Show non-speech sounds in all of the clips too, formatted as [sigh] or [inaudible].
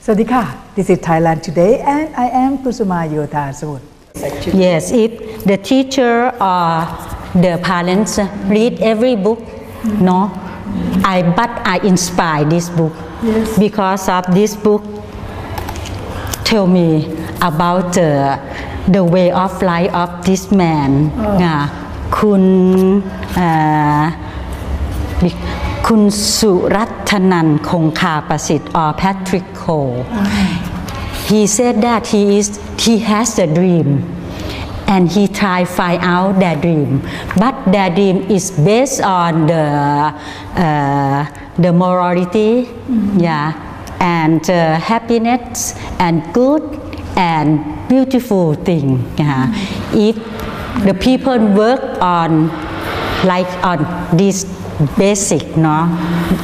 Sadika, this is Thailand Today and I am Kusuma Yotha Yes, if the teacher or the parents read every book, no, I but I inspire this book yes. because of this book tell me about uh, the way of life of this man. Oh. Uh, Kun uh, คุณสุรัตนันท์คงคาประสิทธิ์ or Patrick Cole he said that he is he has a dream and he try find out their dream but their dream is based on the uh, the morality yeah and uh, happiness and good and beautiful thing yeah. if the people work on like on this basic no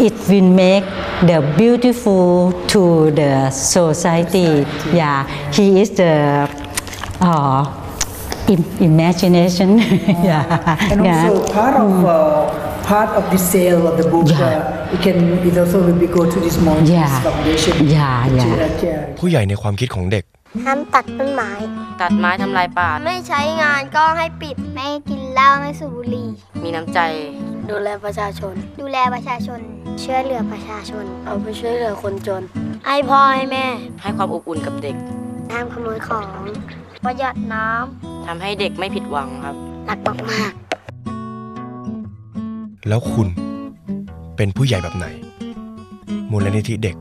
it will make the beautiful to the society yeah he is the uh, im- imagination [laughs] yeah And yeah. also part of uh, part of the sale of the book, Yeah. uh, it can it also will be go to this Maltese Yeah. foundation. Yeah, to, yeah. uh, care. ผู้ใหญ่ในความคิดของเด็ก ห้ามตัดต้นไม้ ตัดไม้ทำลายป่า ไม่ใช้งานก็ให้ปิด ไม่กินเหล้าไม่สูบบุหรี่ มีน้ำใจ ดูแลประชาชน ดูแลประชาชน ช่วยเหลือประชาชน เอาไปช่วยเหลือคนจน ให้พ่อให้แม่ ให้ความอบอุ่นกับเด็กห้ามขโมยของ ประหยัดน้ทำให้เด็กไม่ผิดหวังครับำรักมากแล้วคุณเป็นผู้ใหญ่แบบไหน มูลนิธิเด็ก